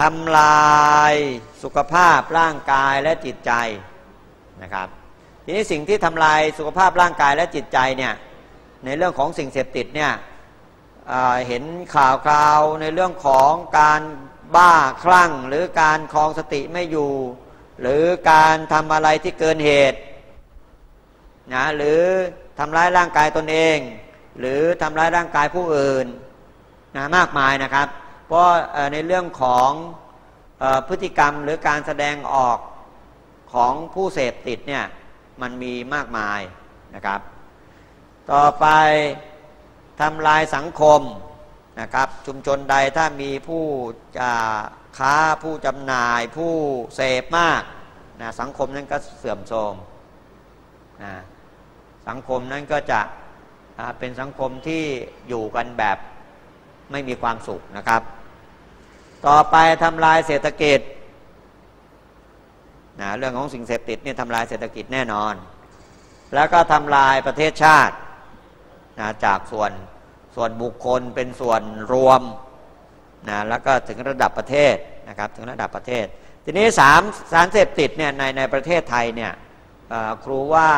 ทำลายสุขภาพร่างกายและจิตใจนะครับ ทีนี้สิ่งที่ทำลายสุขภาพร่างกายและจิตใจเนี่ยในเรื่องของสิ่งเสพติดเนี่ยเห็นข่าวคราวในเรื่องของการบ้าคลั่ง หรือการคลองสติไม่อยู่ หรือการทำอะไรที่เกินเหตุนะหรือทำร้ายร่างกายตนเอง หรือทำร้ายร่างกายผู้อื่นนะมากมายนะครับ เพราะในเรื่องของพฤติกรรมหรือการแสดงออกของผู้เสพติดเนี่ยมันมีมากมายนะครับ ต่อไปทำลายสังคมนะครับชุมชนใดถ้ามีผู้จะค้าผู้จำหน่ายผู้เสพมากนะสังคมนั้นก็เสื่อมโทรมนะสังคมนั้นก็จะเป็นสังคมที่อยู่กันแบบไม่มีความสุขนะครับ ต่อไปทำลายเศรษฐกิจนะเรื่องของสิ่งเสพติดนี่ทำลายเศรษฐกิจแน่นอน แล้วก็ทำลายประเทศชาตินะจากส่วนส่วนบุคคลเป็นส่วนรวมนะแล้วก็ถึงระดับประเทศนะครับถึงระดับประเทศ ทีนี้สามสารเสพติดเนี่ยในในประเทศไทยเนี่ยครูว่า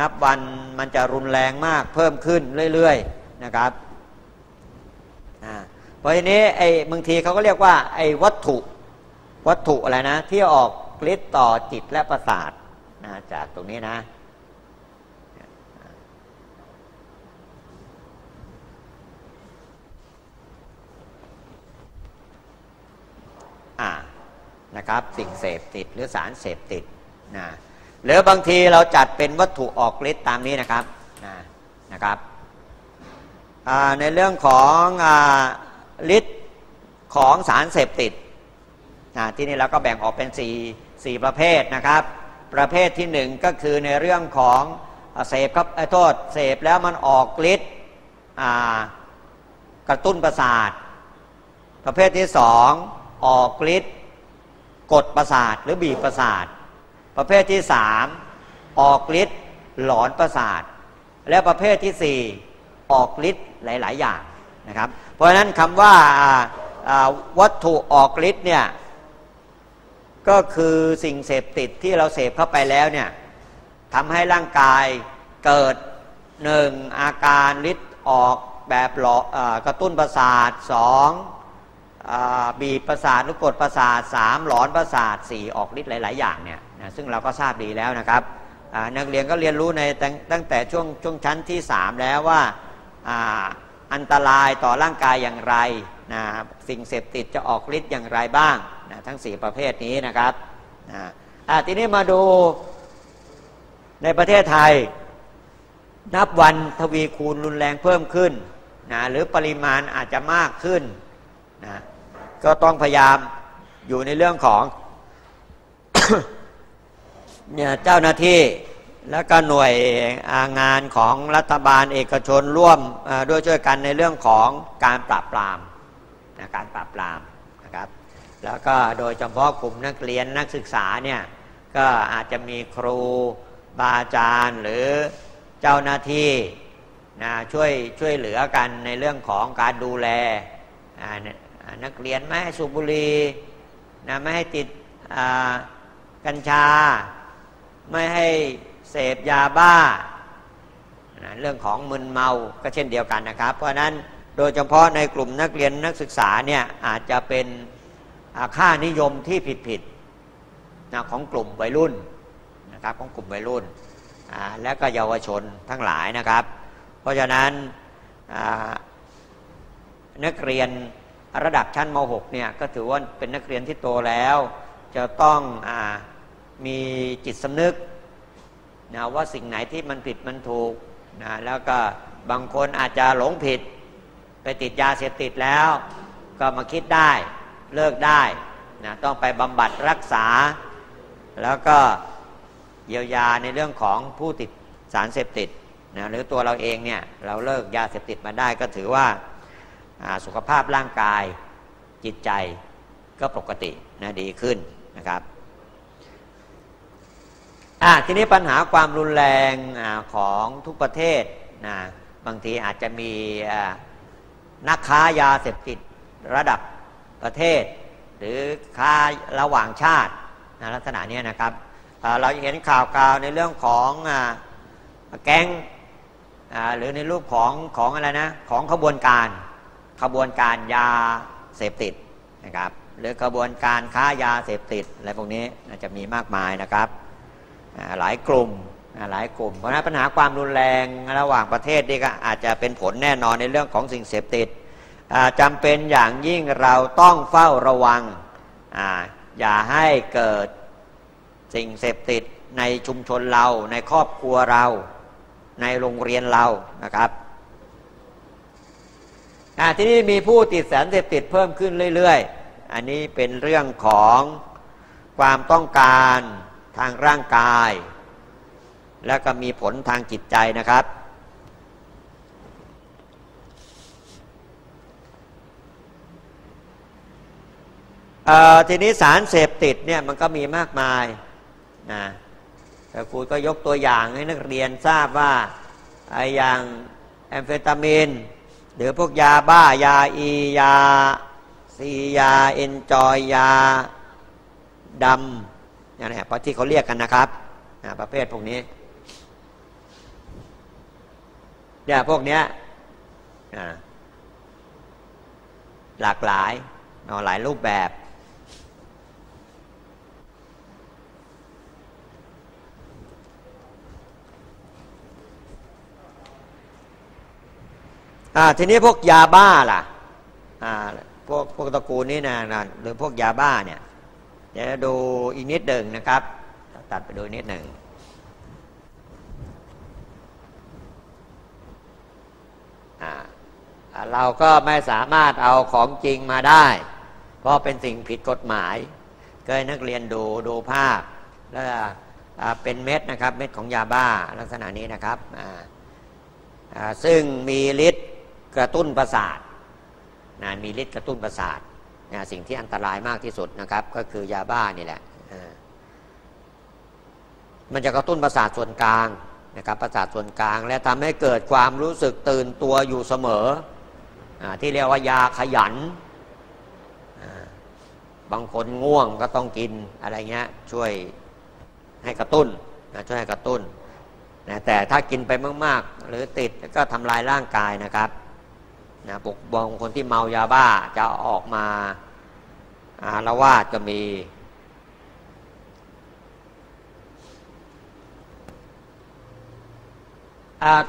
นับวันมันจะรุนแรงมากเพิ่มขึ้นเรื่อยๆนะครับ เพราะทีนี้ไอ้บางทีเขาก็เรียกว่า ไอ้วัตถุวัตถุอะไรนะ ที่ออกฤทธิ์ต่อจิตและประสาทนะจากตรงนี้นะนะครับ สิ่งเสพติดหรือสารเสพติดนะหรือบางทีเราจัดเป็นวัตถุออกฤทธิ์ตามนี้นะครับนะนะครับในเรื่องของ ฤทธิ์ของสารเสพติดนะที่นี่เราก็แบ่งออกเป็น4 4ประเภทนะครับ ประเภทที่ 1 ก็คือในเรื่องของเสพครับโทษเสพแล้วมันออกฤทธิ์กระตุ้นประสาท ประเภทที่สองออกฤทธิ์กดประสาทหรือบีบประสาท ประเภทที่สามออกฤทธิ์หลอนประสาท และประเภทที่สี่ออกฤทธิ์หลาย ๆ อย่าง นะครับ เพราะฉะนั้นคำว่าวัตถุออกฤทธิ์เนี่ยก็คือสิ่งเสพติดที่เราเสพเข้าไปแล้วเนี่ยทำให้ร่างกายเกิดหนึ่งอาการฤทธิ์ออกแบบหลอกระตุ้นประสาทสองบีบประสาทหรือกดประสาทสามหลอนประสาทสี่ออกฤทธิ์หลาย ๆ อย่างเนี่ยนะซึ่งเราก็ทราบดีแล้วนะครับนักเรียนก็เรียนรู้ในตั้งแต่ช่วงช่วงชั้นที่สามแล้วว่า อันตรายต่อร่างกายอย่างไรนะสิ่งเสพติดจะออกฤทธิ์อย่างไรบ้างนะทั้งสี่ประเภทนี้นะครับนะทีนี้มาดูในประเทศไทย นับวันทวีคูณรุนแรงเพิ่มขึ้นนะหรือปริมาณอาจจะมากขึ้นนะก็ต้องพยายามอยู่ในเรื่องของเนี่ยเจ้าหน้าที่ แล้วก็หน่วยงานของรัฐบาลเอกชนร่วมด้วยช่วยกันในเรื่องของการปราบปรามนะการปราบปรามนะครับ แล้วก็โดยเฉพาะกลุ่มนักเรียนนักศึกษาเนี่ยก็อาจจะมีครูบาอาจารย์หรือเจ้าหน้าที่นะช่วยช่วยเหลือกันในเรื่องของการดูแลนักเรียนไม่ให้สูบบุหรี่นะไม่ให้ติดกัญชาไม่ให้ เสพยาบ้านะเรื่องของมึนเมาก็เช่นเดียวกันนะครับ เพราะนั้นโดยเฉพาะในกลุ่มนักเรียนนักศึกษาเนี่ยอาจจะเป็นค่านิยมที่ผิดๆนะของกลุ่มวัยรุ่นนะครับของกลุ่มวัยรุ่นและก็เยาวชนทั้งหลายนะครับ เพราะฉะนั้นนักเรียนระดับชั้นม .6 เนี่ยก็ถือว่าเป็นนักเรียนที่โตแล้ว จะต้องอมีจิตสำนึก นะว่าสิ่งไหนที่มันผิดมันถูกนะแล้วก็บางคนอาจจะหลงผิด ไปติดยาเสพติดแล้ว ก็มาคิดได้เลิกได้นะต้องไปบำบัดรักษา แล้วก็เยียวยาในเรื่องของผู้ติดสารเสพติดนะหรือตัวเราเองเนี่ยเราเลิกยาเสพติดมาได้ก็ถือว่าสุขภาพร่างกายจิตใจก็ปกตินะดีขึ้นนะครับ ทีนี้ปัญหาความรุนแรงอของทุกประเทศนะบางทีอาจจะมีนักค้ายาเสพติดระดับประเทศ หรือค้าระหว่างชาตินะลักษณะนี้นะครับเราเห็นข่าวกาวในเรื่องของแก๊งหรือในรูปของของอะไรนะของขบวนการขบวนการยาเสพติดนะครับหรือกระบวนการค้ายาเสพติดอะไรพวกนี้จะมีมากมายนะครับ หลายกลุ่มหลายกลุ่ม เพราะนั้นปัญหาความรุนแรงระหว่างประเทศนี่ก็อาจจะเป็นผลแน่นอนในเรื่องของสิ่งเสพติดจำเป็นอย่างยิ่งเราต้องเฝ้าระวังออย่าให้เกิดสิ่งเสพติดในชุมชนเราในครอบครัวเราในโรงเรียนเรานะครับที่นี้มีผู้ติดสารเสพติดเพิ่มขึ้นเรื่อย ๆ อันนี้เป็นเรื่องของความต้องการ ทางร่างกาย แล้วก็มีผลทางจิตใจนะครับ ทีนี้สารเสพติดเนี่ยมันก็มีมากมายนะแต่ครูก็ยกตัวอย่างให้นักเรียนทราบว่าไอ้อย่างแอมเฟตามีนหรือพวกยาบ้ายาอียาซียาเอนจอยยาดำ อย่างนี้เพราะที่เขาเรียกกันนะครับประเภทพวกนี้เนี่ยพวกเนี้ยหลากหลายหลายรูปแบบ ทีนี้พวกยาบ้าล่ะ พวกพวกตระกูลนี้นะนะหรือพวกยาบ้าเนี่ย เดี๋ยวดูอีกนิดหนึ่งนะครับ ตัดไปดูนิดหนึ่งเราก็ไม่สามารถเอาของจริงมาได้ เพราะเป็นสิ่งผิดกฎหมาย เคยนักเรียนดูดูภาพ แล้วเป็นเม็ดนะครับ เม็ดของยาบ้าลักษณะนี้นะครับ ซึ่งมีฤทธิ์กระตุ้นประสาทนะมีฤทธิ์กระตุ้นประสาท สิ่งที่อันตรายมากที่สุดนะครับ ก็คือยาบ้านี่แหละมันจะกระตุ้นประสาทส่วนกลางนะครับประสาทส่วนกลาง และทำให้เกิดความรู้สึกตื่นตัวอยู่เสมออที่เรียกว่ายาขยัน บางคนง่วงก็ต้องกินอะไรเงี้ยช่วยให้กระตุ้นนะช่วยให้กระตุ้นนะแต่ถ้ากินไปมาก ๆ หรือติดก็ทำลายร่างกายนะครับ นะปกบองคนที่เมายาบ้าจะออกมาอาละวาดก็มี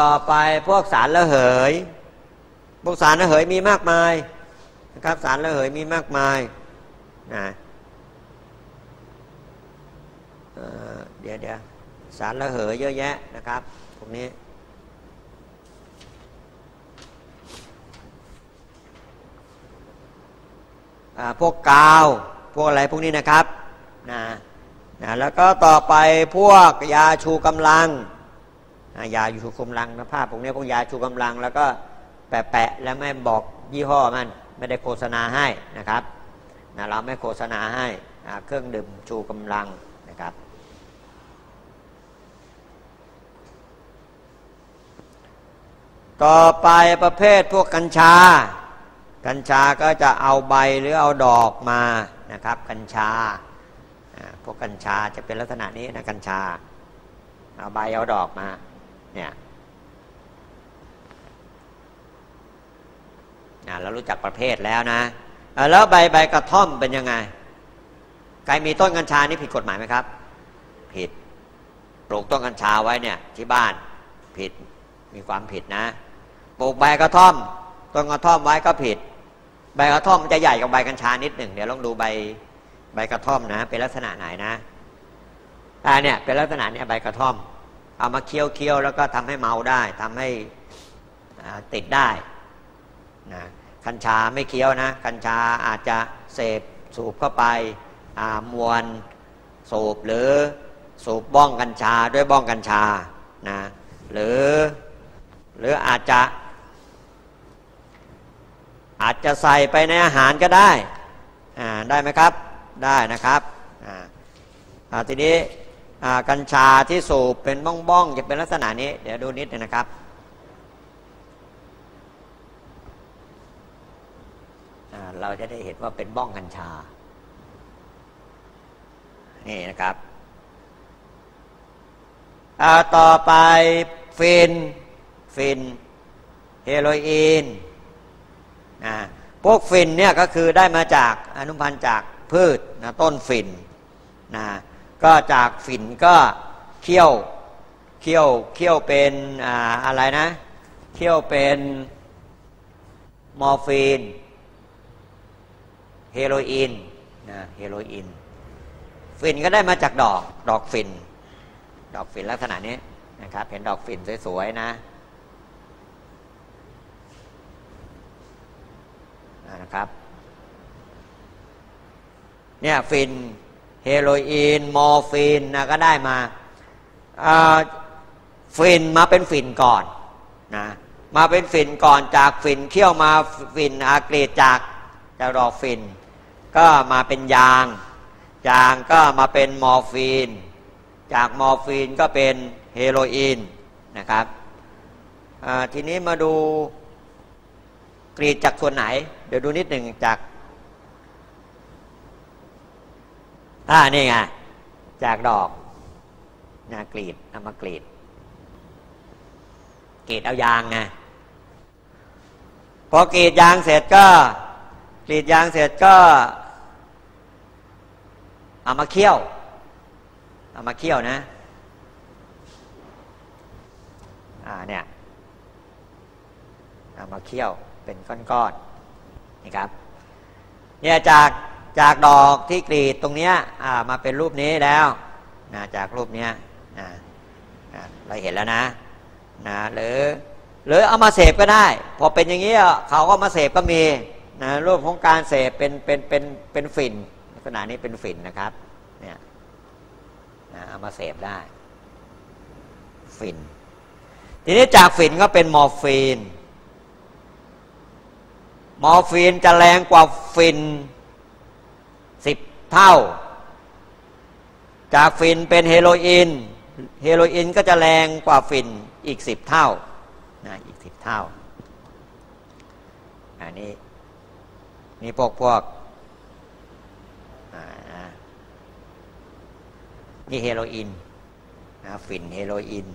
ต่อไปพวกสารละเหย พวกสารละเหยมีมากมายนะครับสารละเหยมีมากมายนะเดี๋ยวเดี๋ยวสารละเหยเยอะแยะนะครับพวกนี้ พวกกาว พวกอะไรพวกนี้นะครับนะนะแล้วก็ต่อไปพวกยาชูกำลังยาชูกำลังนะภาพพวกนี้พวกยาชูกำลัง แล้วก็แปะๆแล้วไม่บอกยี่ห้อมันไม่ได้โฆษณาให้นะครับนะเราไม่โฆษณาให้เครื่องดื่มชูกำลังนะครับ ต่อไปประเภทพวกกัญชา กัญชาก็จะเอาใบหรือเอาดอกมานะครับ กัญชาพวกกัญชาจะเป็นลักษณะนี้นะกัญชา เอาใบเอาดอกมาเนี่ยเรารู้จักประเภทแล้วนะแล้วใบใบกระท่อมเป็นยังไงใครมีต้นกัญชานี่ผิดกฎหมายไหมครับ ผิดปลูกต้นกัญชาไว้เนี่ยที่บ้านผิดมีความผิดนะ ปลูกใบกระท่อม ต้นกระท่อมไว้ก็ผิด ใบกระท่อมมันจะใหญ่กว่าใบกัญชานิดหนึ่งเดี๋ยวลองดูใบใบกระท่อมนะ เป็นลักษณะไหนนะอ่าเนี่ยเป็นลักษณะเนี้ยใบกระท่อม เอามาเคี้ยวเคี้ยวแล้วก็ทำให้เมาได้ทำให้ติดได้นะกัญชาไม่เคี้ยวนะ กัญชาอาจจะเสพสูบเข้าไปมวลสูบหรือสูบบ้องกัญชาด้วยบ้องกัญชานะหรือหรืออาจจะ อาจจะใส่ไปในอาหารก็ได้ได้ไหมครับได้นะครับทีนี้กัญชาที่สูบเป็นบ้องๆจะเป็นลักษณะนี้ เดี๋ยวดูนิดนึงนะครับเราจะได้เห็นว่าเป็นบ้องกัญชา นี่นะครับต่อไปฟินฟิน เฮโรอีน นะพวกฟินเนี่ยก็คือได้มาจากอนุพันธ์จากพืชนะต้นฟินนะก็จากฝิ่นก็เคี่ยวเคี่ยวเคี่ยวเป็นอ่าอะไรนะเคี่ยวเป็นมอร์ฟีนเฮโรอีนนะเฮโรอีนฝิ่นก็ได้มาจากดอกดอกฝิ่นดอกฝิ่นลักษณะนี้นะครับเห็นดอกฝิ่นสวยๆนะ นะครับเนี่ยฟินเฮโรอีนมอร์ฟีนนะก็ได้มาฟินมาเป็นฟินก่อนนะมาเป็นฟินก่อนจากฟินเคี่ยวมาฟินอากรีดจากจากดอกฟิน ก็มาเป็นยาง ยางก็มาเป็นมอร์ฟีน จากมอร์ฟีนก็เป็นเฮโรอีนนะครับทีนี้มาดู กรีดจากส่วนไหน เดี๋ยวดูนิดหนึ่งจากอ่านี่ไงจากดอกนะกรีดเอามากรีดกรีดเอายางไงพอกรีดยางเสร็จก็กรีดยางเสร็จก็เอามาเคี่ยวเอามาเคี่ยวนะอ่าเนี่ยเอามาเคี่ยว เป็นก้อนๆนี่ครับเนี่ยจากจากดอกที่กรีดตรงเนี้ยมาเป็นรูปนี้แล้วนะจากรูปเนี้ยนะนะเราเห็นแล้วนะนะหรือหรือเอามาเสพก็ได้ พอเป็นอย่างนี้เขาก็มาเสพก็มีนะรูปของการเสพเป็นเป็นเป็นเป็นฝิ่นขนาดนี้เป็นฝิ่นนะครับเนี่ยนะเอามาเสพได้ฝิ่นทีนี้จากฝิ่นก็เป็นมอร์ฟีน มอร์ฟีนจะแรงกว่าฝิ่นสิบเท่า จากฟินเป็นเฮโรอีนเฮโรอีนก็จะแรงกว่าฟินอีกสิบเท่านะอีกสิบเท่า อันนี้นี่พวกพวกนี่เฮโรอีนนะฟินเฮโรอีน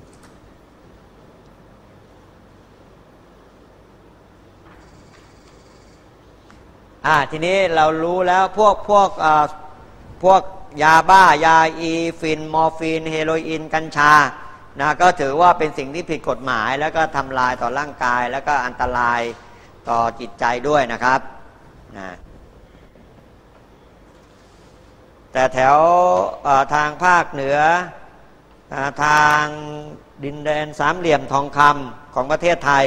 อ่าทีนี้เรารู้แล้วพวกพวกอ่าพวกยาบ้ายาอีฟิน มอร์ฟีน เฮโรอีน กัญชานะก็ถือว่าเป็นสิ่งที่ผิดกฎหมาย แล้วก็ทำลายต่อร่างกาย แล้วก็อันตรายต่อจิตใจด้วยนะครับนะแต่แถวทางภาคเหนือทางดินแดนสามเหลี่ยมทองคำของประเทศไทย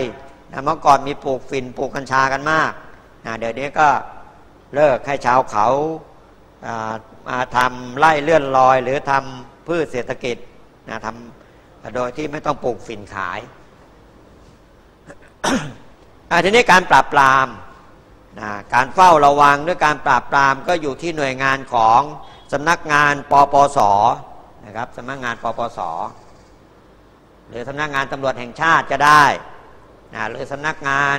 นะเมื่อก่อนมีปลูกฝิ่นปลูกกัญชากันมาก นะเดี๋ยวนี้ก็เลิกให้ชาวเขามาทำไล่เลื่อนลอย หรือทำพืชเศรษฐกิจนะทำโดยที่ไม่ต้องปลูกฝิ่นขายทีนี้การปราบปรามนะการเฝ้าระวังด้วยการปราบปรามก็อยู่ที่หน่วยงานของสำนักงานปปสนะครับสำนักงานปปสหรือสำนักงานตำรวจแห่งชาติจะได้นะหรือสำนักงาน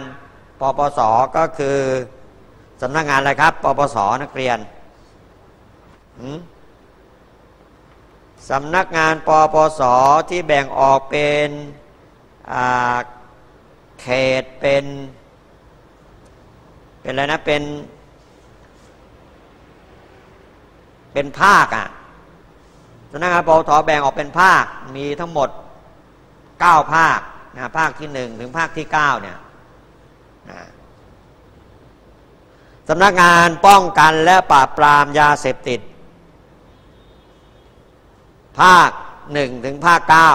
ปปสก็คือสำนักงานอะไรครับ ปปสนักเรียนสำนักงานปปสที่แบ่งออกเป็นเขตเป็น เป็นอะไรนะเป็น เป็นภาคอะสำนักงานปปสแบ่งออกเป็นภาคมีทั้งหมดเก้าภาคนะภาคที่หนึ่งถึงภาคที่เก้าเนี่ย สำนักงานป้องกันและปราบปรามยาเสพติด ภาคหนึ่งถึงภาคเก้า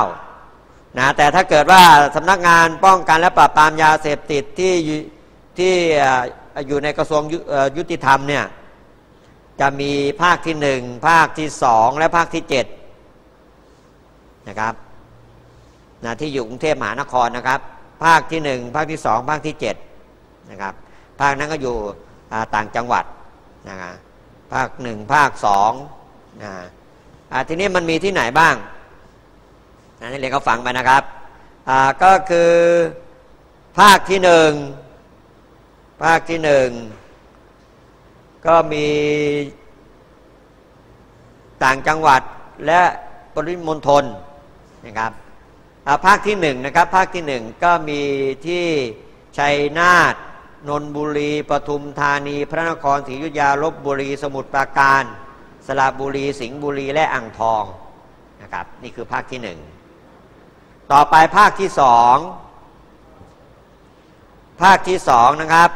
นะแต่ถ้าเกิดว่าสำนักงานป้องกันและปราบปรามยาเสพติดที่ที่อยู่ในกระทรวงยุติธรรมเนี่ยจะมีภาคที่หนึ่งภาคที่สองและภาคที่เจ็ดนะครับนะที่อยู่กรุงเทพมหานครนะครับ ภาคที่หนึ่งภาคที่สองภาคที่เจ็ด นะครับ ภาคนั้นก็อยู่ต่างจังหวัดนะภาคหนึ่งภาคสองนะทีนี้มันมีที่ไหนบ้างนักเรียนเขาฟังไปนะครับก็คือภาคที่หนึ่งภาคที่หนึ่งก็มีต่างจังหวัดและปริมณฑลนะครับภาคที่หนึ่งนะครับภาคที่หนึ่งก็มีที่ชัยนาท นนบุรีปทุมธานี พระนครศรีอยุธยาลบบุรีสมุทรปราการ สระบุรีสิงห์บุรีและอ่างทองนะครับนี่คือภาคที่หนึ่งต่อไปภาคที่สองภาคที่สองนะครับ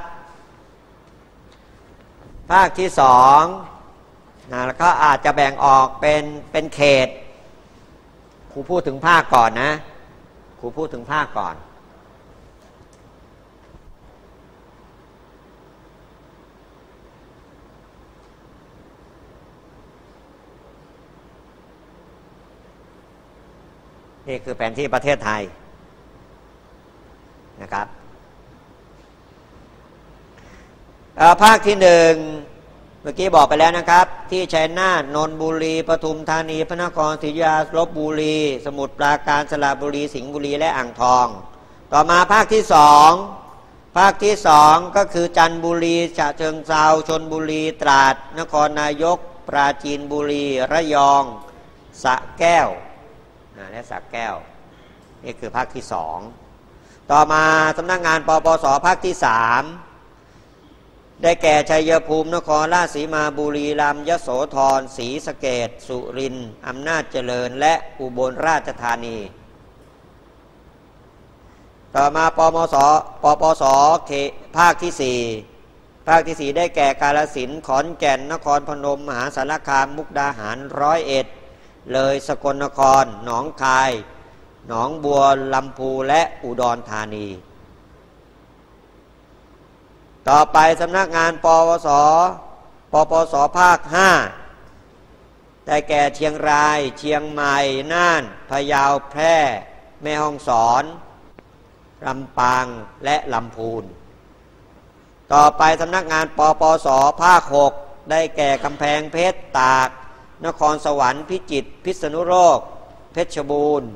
ภาคที่สองนะแล้วก็อาจจะแบ่งออกเป็นเป็นเขตครูพูดถึงภาคก่อนนะครูพูดถึงภาคก่อน นี่คือแผนที่ประเทศไทยนะครับภาคที่หนึ่งเมื่อกี้บอกไปแล้วนะครับ ที่ชัยนาทนนบุรีปทุมธานี พระนครศรีอยุธยาลบบุรี สมุทรปราการสระบุรี สิงห์บุรีและอ่างทอง ต่อมาภาคที่สองภาคที่สองก็คือจันทบุรีฉะเชิงเซาชนบุรีตราด นครนายก ปราจีนบุรี ระยองสะแก้ว และสะแก้ว นี่คือภาคที่สองต่อมาสำนักงงานปปสภาคที่สามได้แก่ชัยภูมินครราชสีมาบุรีรัมยโสธรศรีสะเกดสุรินอำนาจเจริญและอุบลราชธานี ต่อมาปมสปปสเขภาคที่สี่ภาคที่สี่ได้แก่กาลสินขอนแก่นนครพนม มหาสารคามมุกดาหารร้อยเอ็ด เลยสกลนคร หนองคาย หนองบัวลำพูและอุดรธานี ต่อไปสำนักงานปวสปปสภาคห้าได้แก่เชียงราย เชียงใหม่ น่าน พะเยา แพร่ แม่ฮ่องสอนลำปางและลำพูน ต่อไปสำนักงานปปสภาคหกได้แก่กำแพงเพชร ตาก นครสวรรค์พิจิตรพิษณุโลก เพชรบูรณ์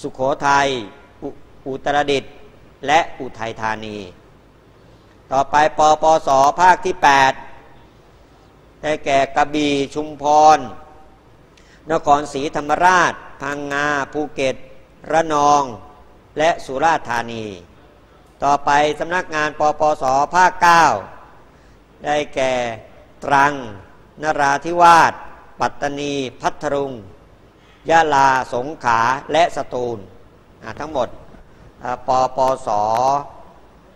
สุขโขทัยอุตรดิตถ์และอุทัยธานี ต่อไปปปสภาคที่ 8 ได้แก่กระบี่ชุมพร นครศรีธรรมราช พังงา ภูเก็ต ระนอง และสุราษฎร์ธานี ต่อไปสำนักงานปปสภาค 9 ได้แก่ตรัง นราธิวาส ปัตตานี พัทลุงยะลาสงขลาและสตูลทั้งหมดปปส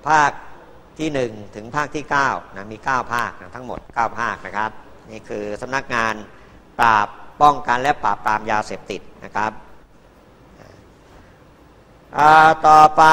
ภาคที่ 1 ถึงภาคที่9นะมี 9 ภาคนะทั้งหมด 9 ภาคนะครับ นี่คือสำนักงานปราบป้องกันและปราบปรามยาเสพติดนะครับต่อไป